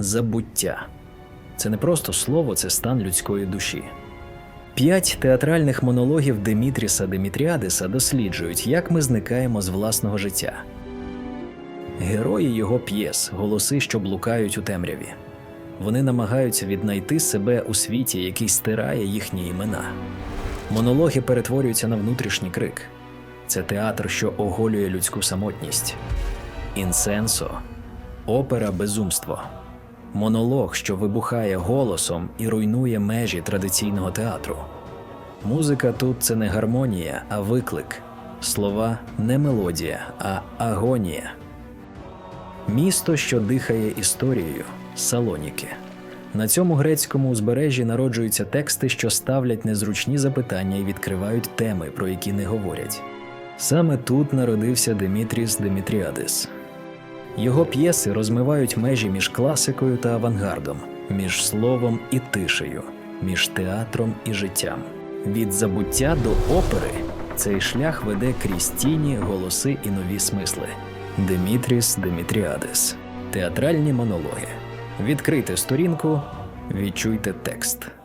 забуття. Це не просто слово, це стан людської душі. П'ять театральних монологів Демітріса Демітріадиса досліджують, як ми зникаємо з власного життя. Герої його п'єс голоси, що блукають у темряві. Вони намагаються віднайти себе у світі, який стирає їхні імена. Монологи перетворюються на внутрішній крик. Це театр, що оголює людську самотність. Інсенсо опера безумство. Монолог, що вибухає голосом і руйнує межі традиційного театру. Музика тут це не гармонія, а виклик. Слова не мелодія, а агонія. Місто, що дихає історією Салоніки. На цьому грецькому узбережжі народжуються тексти, що ставлять незручні запитання і відкривають теми, про які не говорять. Саме тут народився Демітріс Демітріадис. Його п'єси розмивають межі між класикою та авангардом, між словом і тишею, між театром і життям. Від забуття до опери цей шлях веде крізь тіні, голоси і нові смисли. Демітріс Демітріадис. Театральні монологи. Відкрийте сторінку, відчуйте текст.